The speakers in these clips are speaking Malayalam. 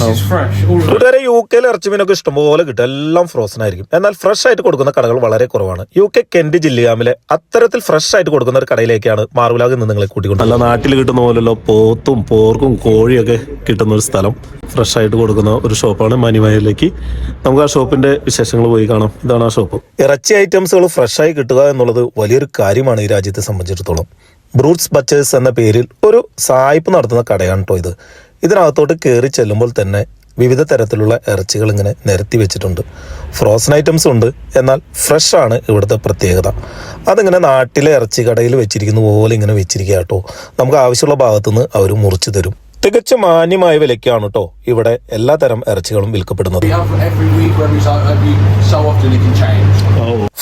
കൂട്ടുകാരെ യു കെയിൽ ഇറച്ചി മീനൊക്കെ ഇഷ്ടംപോലെ കിട്ടും. എല്ലാം ഫ്രോസൺ ആയിരിക്കും. എന്നാൽ ഫ്രഷ് ആയിട്ട് കൊടുക്കുന്ന കടകൾ വളരെ കുറവാണ്. യു കെ കെന്റ് ജില്ലയാമിലെ അത്തരത്തിൽ ഫ്രഷ് ആയിട്ട് കൊടുക്കുന്ന ഒരു കടയിലേക്കാണ് മാർവലാഗ് നിന്ന് നിങ്ങളെ കൂട്ടിക്കൊണ്ട് നല്ല നാട്ടിൽ കിട്ടുന്ന പോലല്ലോ പോത്തും പോർക്കും കോഴിയൊക്കെ കിട്ടുന്ന ഒരു സ്ഥലം. ഫ്രഷ് ആയിട്ട് കൊടുക്കുന്ന ഒരു ഷോപ്പാണ് മനിമയിലേക്ക് നമുക്ക് ആ ഷോപ്പിന്റെ വിശേഷങ്ങൾ പോയി കാണാം. ഇതാണ് ആ ഷോപ്പ്. ഇറച്ചി ഐറ്റംസുകൾ ഫ്രഷ് ആയി കിട്ടുക എന്നുള്ളത് വലിയൊരു കാര്യമാണ് ഈ രാജ്യത്തെ സംബന്ധിച്ചിടത്തോളം. ബ്രൂട്ട്സ് ബച്ചേഴ്സ് എന്ന പേരിൽ ഒരു സായിപ്പ് നടത്തുന്ന കടയാണ് കേട്ടോ ഇത്. ഇതിനകത്തോട്ട് കയറി ചെല്ലുമ്പോൾ തന്നെ വിവിധ തരത്തിലുള്ള ഇറച്ചികൾ ഇങ്ങനെ നിരത്തി വെച്ചിട്ടുണ്ട്. ഫ്രോസൺ ഐറ്റംസ് ഉണ്ട്. എന്നാൽ ഫ്രഷ് ആണ് ഇവിടുത്തെ പ്രത്യേകത. അതിങ്ങനെ നാട്ടിലെ ഇറച്ചി കടയിൽ വെച്ചിരിക്കുന്ന പോലെ ഇങ്ങനെ വെച്ചിരിക്കുക കേട്ടോ. നമുക്ക് ആവശ്യമുള്ള ഭാഗത്തുനിന്ന് അവർ മുറിച്ചു തരും. തികച്ചും മാന്യമായ വിലയ്ക്കാണ് കേട്ടോ ഇവിടെ എല്ലാ തരം ഇറച്ചികളും വിൽക്കപ്പെടുന്നത്.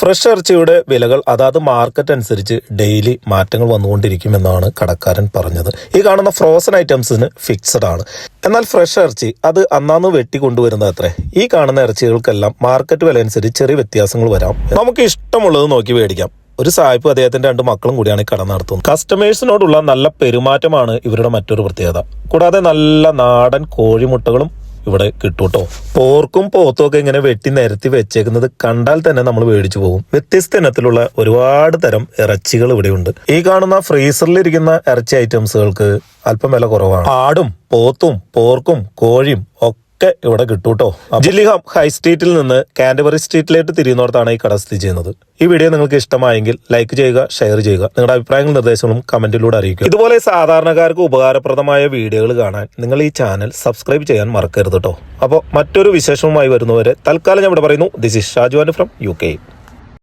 ഫ്രഷ് ഇറച്ചിയുടെ വിലകൾ അതാത് മാർക്കറ്റ് അനുസരിച്ച് ഡെയിലി മാറ്റങ്ങൾ വന്നുകൊണ്ടിരിക്കുമെന്നാണ് കടക്കാരൻ പറഞ്ഞത്. ഈ കാണുന്ന ഫ്രോസൺ ഐറ്റംസിന് ഫിക്സഡ് ആണ്. എന്നാൽ ഫ്രഷ് ഇറച്ചി അത് അന്നാന്ന് വെട്ടി കൊണ്ടുവരുന്നത് അത്രേ ഈ കാണുന്ന ഇറച്ചികൾക്കെല്ലാം മാർക്കറ്റ് വില അനുസരിച്ച് ചെറിയ വ്യത്യാസങ്ങൾ വരാം. നമുക്ക് ഇഷ്ടമുള്ളത് നോക്കി മേടിക്കാം. ഒരു സായിപ്പ് അദ്ദേഹത്തിന്റെ രണ്ട് മക്കളും കൂടിയാണ് കട നടത്തുന്നത്. കസ്റ്റമേഴ്സിനോടുള്ള നല്ല പെരുമാറ്റമാണ് ഇവരുടെ മറ്റൊരു പ്രത്യേകത. കൂടാതെ നല്ല നാടൻ കോഴിമുട്ടകളും ഇവിടെ കിട്ടും കേട്ടോ പോർക്കും പോത്തും ഒക്കെ ഇങ്ങനെ വെട്ടി നിരത്തി വെച്ചേക്കുന്നത് കണ്ടാൽ തന്നെ നമ്മൾ മേടിച്ചു പോകും. വ്യത്യസ്ത ഇനത്തിലുള്ള ഒരുപാട് തരം ഇറച്ചികൾ ഇവിടെയുണ്ട്. ഈ കാണുന്ന ഫ്രീസറിൽ ഇരിക്കുന്ന ഇറച്ചി ഐറ്റംസുകൾക്ക് അല്പം വില കുറവാണ്. ആടും പോത്തും പോർക്കും കോഴിയും ഒക്കെ ഇവിടെ കിട്ടൂട്ടോ. ജില്ലിഹാം ഹൈ സ്ട്രീറ്റിൽ നിന്ന് കാൻഡബറി സ്ട്രീറ്റിലേക്ക് തിരിയുന്നോടത്താണ് ഈ കട സ്ഥിതി ചെയ്യുന്നത്. ഈ വീഡിയോ നിങ്ങൾക്ക് ഇഷ്ടമായെങ്കിൽ ലൈക്ക് ചെയ്യുക ഷെയർ ചെയ്യുക. നിങ്ങളുടെ അഭിപ്രായങ്ങളും നിർദ്ദേശങ്ങളും കമന്റിലൂടെ അറിയിക്കുക. ഇതുപോലെ സാധാരണക്കാർക്ക് ഉപകാരപ്രദമായ വീഡിയോകൾ കാണാൻ നിങ്ങൾ ഈ ചാനൽ സബ്സ്ക്രൈബ് ചെയ്യാൻ മറക്കരുത് കേട്ടോ അപ്പോൾ മറ്റൊരു വിശേഷവുമായി വരുന്നവരെ തൽക്കാലം ഞാൻ ഇവിടെ പറയുന്നു. This is Shajuvan from U K.